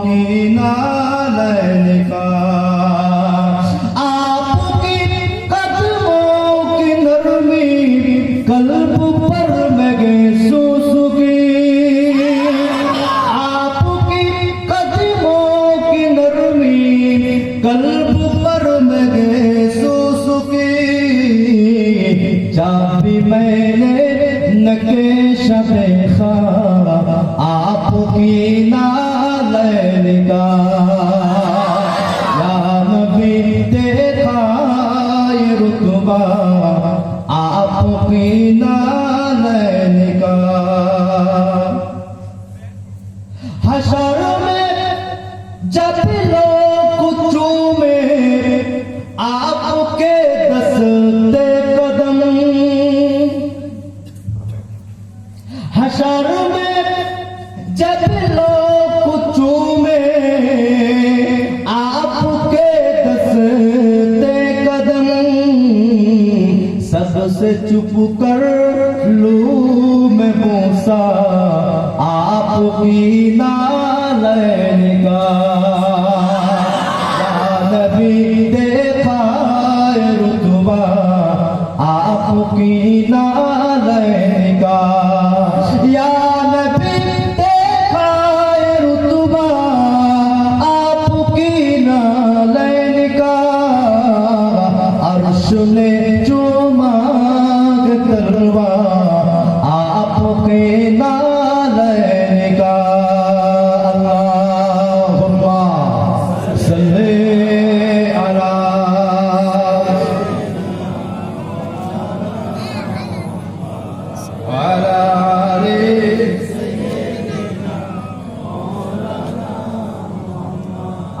اپنی نالین کا آپ کی قدموں کی نرمی قلب پر میں محسوس آپ کی قدموں کی نرمی قلب پر میں محسوس کی میں نے نکے آپ کی نال پینا نین کا حشر میں جب لوگ چومے آپ کے دستے قدم. حشر میں جب لوگ سے چپ کر لوں میں موسا آپ کی نالین کا۔ نبی پائے رتبہ، آپ کی نالین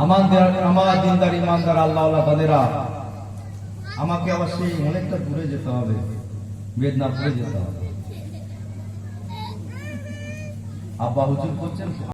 আমাদের আমার দিনদার ইমানদার আল্লাহ আল্লাহ তাদেরা, আমাকে অবশ্যই অনেকটা দূরে যেতে হবে মেদিনীপুরে যেতে হবে। আব্বা হুজুর করছেন?